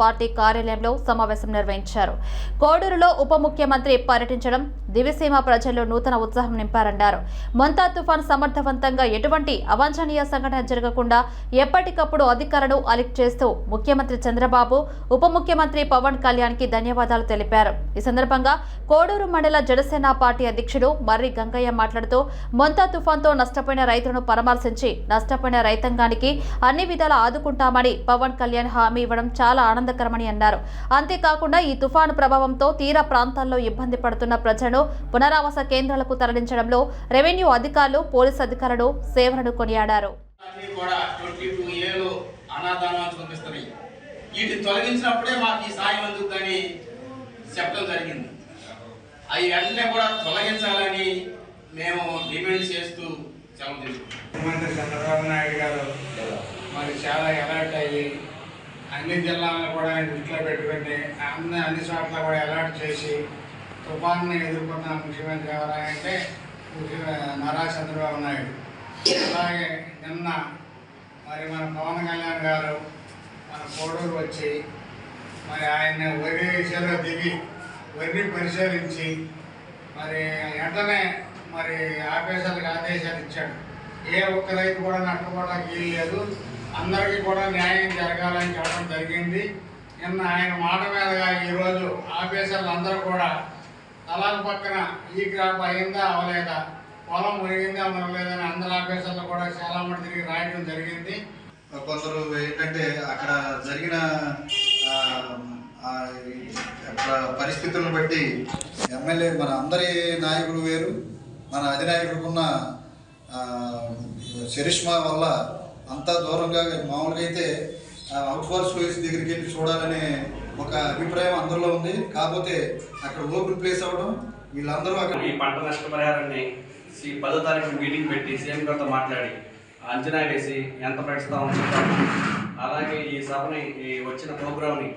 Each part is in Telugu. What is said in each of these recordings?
పార్టీ కార్యాలయంలో సమావేశం నిర్వహించారు. కోడూరులో ఉప ముఖ్యమంత్రి పర్యటించడం దివిసీమ ప్రజల్లో నూతన ఉత్సాహం నింపారన్నారు. మొంతా తుఫాన్ సమర్థవంతంగా ఎటువంటి అవాంఛనీయ సంఘటన జరగకుండా ఎప్పటికప్పుడు అధికారులను అలిక్ చేస్తూ ముఖ్యమంత్రి చంద్రబాబు ఉప ముఖ్యమంత్రి పవన్ కళ్యాణ్కి ధన్యవాదాలు తెలిపారు. ఈ సందర్భంగా కోడూరు మండల జనసేన పార్టీ అధ్యక్షుడు మర్రి గంగయ్య మాట్లాడుతూ మొంతా తుఫాన్తో నష్టపోయిన రైతులను పరామర్శించి నష్టపోయిన రైతాంగానికి అన్ని విధాలా ఆదుకుంటామని పవన్ కళ్యాణ్ హామీ ఇవ్వడం చాలా ఆనందకరమని అన్నారు. అంతేకాకుండా ఈ తుఫాను ప్రభావంతో తీర ప్రాంతాల్లో ఇబ్బంది పడుతున్న ప్రజలను పునరావాస కేంద్రాలకు తరలించడంలో రెవెన్యూ అధికారులు పోలీసు అధికారులు సేవలను కొనియాడారు. వీటిని తొలగించినప్పుడే మాకు ఈ సాయం అందుతుందని చెప్పడం జరిగింది. అవి వెంటనే కూడా తొలగించాలని మేము డిమాండ్ చేస్తూ సెలవు ముఖ్యమంత్రి చంద్రబాబు నాయుడు గారు మరి చాలా అలర్ట్ అయ్యి అన్ని జిల్లాలను కూడా దృష్టిలో పెట్టుకుని అన్ని అన్ని చోట్ల కూడా అలర్ట్ చేసి తుఫాన్ని ఎదుర్కొన్న ముఖ్యమంత్రి ఎవరంటే నారా చంద్రబాబు నాయుడు. అలాగే నిన్న మరి మన పవన్ కళ్యాణ్ గారు మన కోడూరు వచ్చి మరి ఆయన వరి చెరువు దిగి వరిని పరిశీలించి మరి వెంటనే మరి ఆఫీసర్లకు ఆదేశాలు ఇచ్చాడు. ఏ ఒక్క రైతు కూడా నష్టపోవడానికి వీలు లేదు. అందరికీ కూడా న్యాయం జరగాలని చెప్పడం జరిగింది. నిన్న ఆయన మాట మీదగా ఈరోజు ఆఫీసర్లు అందరూ కూడా తలాల పక్కన ఈ క్రాప్ అయిందా అవలేదా పొలం మునిగిందా మునగలేదని అందరు ఆఫీసర్లు కూడా చాలా మంది తిరిగి రాయడం జరిగింది. కొందరు ఏంటంటే అక్కడ జరిగిన ఈ పరిస్థితులను బట్టి ఎమ్మెల్యే మన అందరి నాయకులు వేరు మన అధినాయకుడుకున్న ఆ, చరిష్మా వల్ల అంతా దూరంగా మామూలుగా అయితే అవుట్ ఫోర్స్ ప్లేస్ దగ్గరికి వెళ్ళి చూడాలనే ఒక అభిప్రాయం అందరిలో ఉంది. కాకపోతే అక్కడ ఓపెన్ ప్లేస్ అవ్వడం వీళ్ళందరూ అక్కడ ఈ పంట నష్టపరిహారాన్ని ఈ పదో తారీఖు మీటింగ్ పెట్టి సీఎం గారితో మాట్లాడి అంచనా వేసి ఎంత పెంచుతామని చెప్తాము అలాగే ఈ సభని ఈ వచ్చిన ప్రోగ్రామ్ని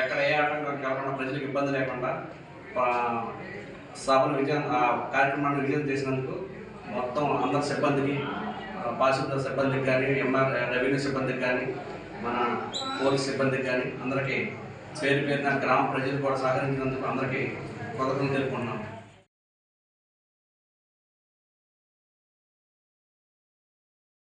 ఎక్కడ ఏ ఆటంకం కలగకుండా ప్రజలకు ఇబ్బంది లేకుండా సభను విజయం ఆ కార్యక్రమాన్ని విజయం చేసినందుకు మొత్తం అందరి సిబ్బందికి పారిశుద్ధ సిబ్బందికి కానీ ఎంఆర్ రెవెన్యూ సిబ్బందికి కానీ మన పోలీస్ సిబ్బందికి కానీ అందరికీ పేరు పేరున గ్రామ ప్రజలు కూడా సహకరించినందుకు అందరికీ కృతజ్ఞతలు తెలుపుకున్నాం